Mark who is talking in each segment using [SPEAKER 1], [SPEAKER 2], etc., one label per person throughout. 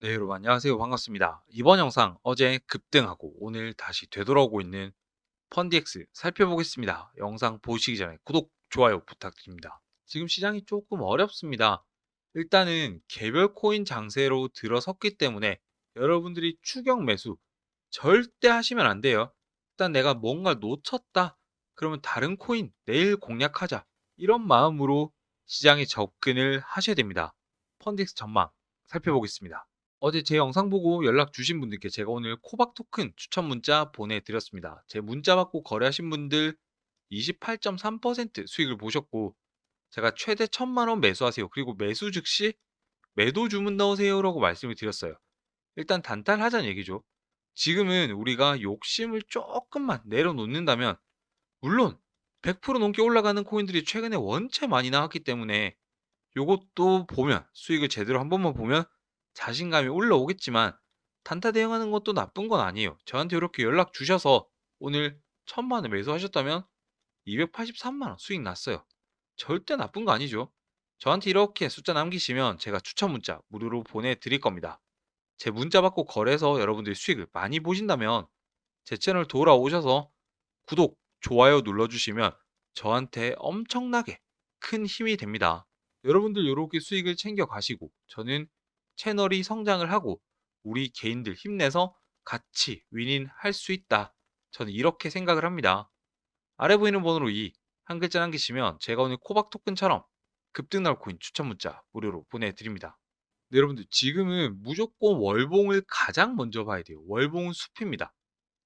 [SPEAKER 1] 네, 여러분 안녕하세요. 반갑습니다. 이번 영상 어제 급등하고 오늘 다시 되돌아오고 있는 펀디엑스 살펴보겠습니다. 영상 보시기 전에 구독, 좋아요 부탁드립니다. 지금 시장이 조금 어렵습니다. 일단은 개별 코인 장세로 들어섰기 때문에 여러분들이 추격 매수 절대 하시면 안 돼요. 일단 내가 뭔가 놓쳤다. 그러면 다른 코인 내일 공략하자. 이런 마음으로 시장에 접근을 하셔야 됩니다. 펀디엑스 전망 살펴보겠습니다. 어제 제 영상 보고 연락 주신 분들께 제가 오늘 코박 토큰 추천 문자 보내드렸습니다. 제 문자 받고 거래하신 분들 28.3% 수익을 보셨고 제가 최대 1000만 원 매수하세요. 그리고 매수 즉시 매도 주문 넣으세요라고 말씀을 드렸어요. 일단 단단하자는 얘기죠. 지금은 우리가 욕심을 조금만 내려놓는다면 물론 100% 넘게 올라가는 코인들이 최근에 원체 많이 나왔기 때문에 요것도 보면 수익을 제대로 한 번만 보면 자신감이 올라오겠지만 단타 대응하는 것도 나쁜 건 아니에요. 저한테 이렇게 연락 주셔서 오늘 천만 원 매수하셨다면 283만 원 수익 났어요. 절대 나쁜 거 아니죠. 저한테 이렇게 숫자 남기시면 제가 추천 문자 무료로 보내드릴 겁니다. 제 문자 받고 거래해서 여러분들이 수익을 많이 보신다면 제 채널 돌아오셔서 구독, 좋아요 눌러주시면 저한테 엄청나게 큰 힘이 됩니다. 여러분들 이렇게 수익을 챙겨 가시고 저는 채널이 성장을 하고 우리 개인들 힘내서 같이 윈인 할수 있다. 저는 이렇게 생각을 합니다. 아래 보이는 번호로 이한 글자 남기시면 제가 오늘 코박 토큰처럼 급등 날 코인 추천 문자 무료로 보내드립니다. 네, 여러분들 지금은 무조건 월봉을 가장 먼저 봐야 돼요. 월봉은 숲입니다.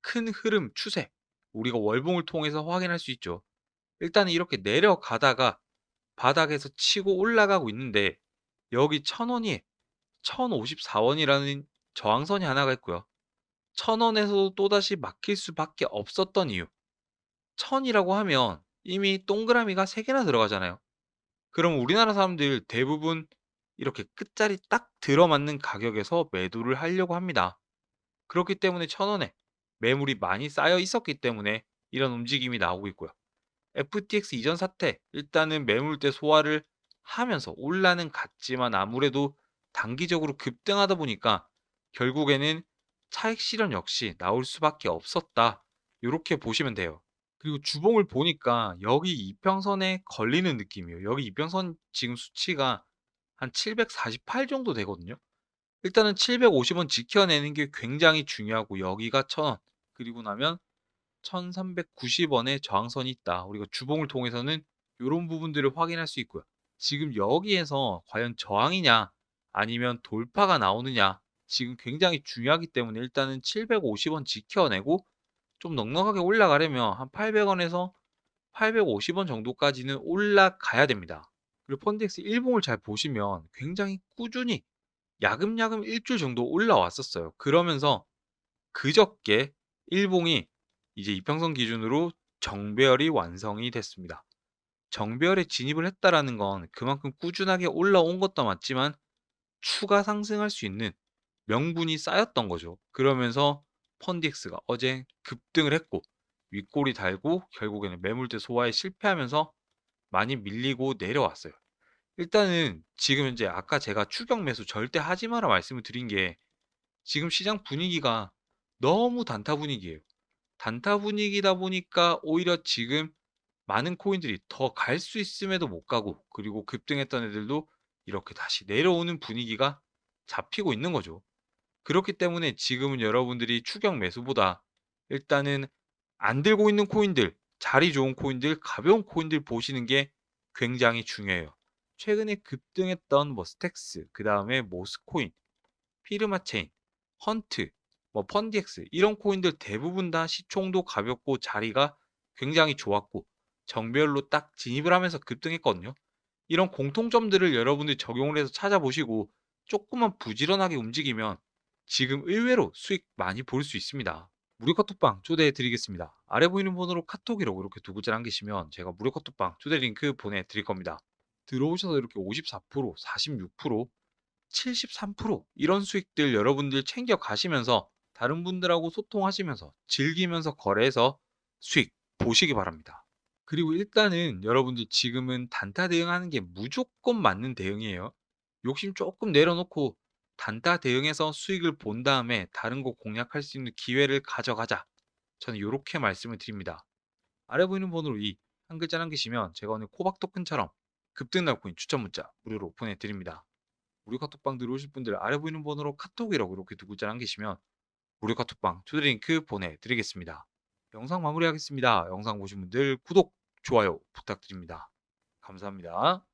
[SPEAKER 1] 큰 흐름, 추세 우리가 월봉을 통해서 확인할 수 있죠. 일단은 이렇게 내려가다가 바닥에서 치고 올라가고 있는데 여기 천 원이 1054원이라는 저항선이 하나가 있고요. 1000원에서도 또다시 막힐 수밖에 없었던 이유. 1000이라고 하면 이미 동그라미가 3개나 들어가잖아요. 그럼 우리나라 사람들 대부분 이렇게 끝자리 딱 들어맞는 가격에서 매도를 하려고 합니다. 그렇기 때문에 1000원에 매물이 많이 쌓여 있었기 때문에 이런 움직임이 나오고 있고요. FTX 이전 사태 일단은 매물대 소화를 하면서 올라는 갔지만 아무래도 단기적으로 급등하다 보니까 결국에는 차익 실현 역시 나올 수밖에 없었다. 이렇게 보시면 돼요. 그리고 주봉을 보니까 여기 이평선에 걸리는 느낌이에요. 여기 이평선 지금 수치가 한 748 정도 되거든요. 일단은 750원 지켜내는 게 굉장히 중요하고 여기가 1000원 그리고 나면 1390원의 저항선이 있다. 우리가 주봉을 통해서는 이런 부분들을 확인할 수 있고요. 지금 여기에서 과연 저항이냐 아니면 돌파가 나오느냐 지금 굉장히 중요하기 때문에 일단은 750원 지켜내고 좀 넉넉하게 올라가려면 한 800원에서 850원 정도까지는 올라가야 됩니다. 그리고 펀덱스 일봉을 잘 보시면 굉장히 꾸준히 야금야금 일주일 정도 올라왔었어요. 그러면서 그저께 일봉이 이제 이평선 기준으로 정배열이 완성이 됐습니다. 정배열에 진입을 했다라는 건 그만큼 꾸준하게 올라온 것도 맞지만 추가 상승할 수 있는 명분이 쌓였던 거죠. 그러면서 펀디엑스가 어제 급등을 했고 윗골이 달고 결국에는 매물대 소화에 실패하면서 많이 밀리고 내려왔어요. 일단은 지금 현재 아까 제가 추격 매수 절대 하지 마라 말씀을 드린 게 지금 시장 분위기가 너무 단타 분위기예요. 단타 분위기다 보니까 오히려 지금 많은 코인들이 더 갈 수 있음에도 못 가고 그리고 급등했던 애들도 이렇게 다시 내려오는 분위기가 잡히고 있는 거죠. 그렇기 때문에 지금은 여러분들이 추격 매수보다 일단은 안 들고 있는 코인들, 자리 좋은 코인들, 가벼운 코인들 보시는 게 굉장히 중요해요. 최근에 급등했던 뭐 스택스, 그 다음에 모스코인, 피르마체인, 헌트, 뭐 펀디엑스 이런 코인들 대부분 다 시총도 가볍고 자리가 굉장히 좋았고 정별로 딱 진입을 하면서 급등했거든요. 이런 공통점들을 여러분들이 적용을 해서 찾아보시고 조금만 부지런하게 움직이면 지금 의외로 수익 많이 볼 수 있습니다. 무료 카톡방 초대해 드리겠습니다. 아래 보이는 번호로 카톡이라고 이렇게 두 글자 남기시면 제가 무료 카톡방 초대 링크 보내 드릴 겁니다. 들어오셔서 이렇게 54%, 46%, 73% 이런 수익들 여러분들 챙겨 가시면서 다른 분들하고 소통하시면서 즐기면서 거래해서 수익 보시기 바랍니다. 그리고 일단은 여러분들 지금은 단타 대응하는 게 무조건 맞는 대응이에요. 욕심 조금 내려놓고 단타 대응해서 수익을 본 다음에 다른 거 공략할 수 있는 기회를 가져가자. 저는 요렇게 말씀을 드립니다. 아래 보이는 번호로 이 한 글자 남기시면 제가 오늘 코박 토큰처럼 급등 날 코인 추천 문자 무료로 보내드립니다. 무료 카톡방 들어오실 분들 아래 보이는 번호로 카톡이라고 이렇게 두 글자 남기시면 무료 카톡방 투드 링크 보내드리겠습니다. 영상 마무리하겠습니다. 영상 보신 분들 구독, 좋아요 부탁드립니다. 감사합니다.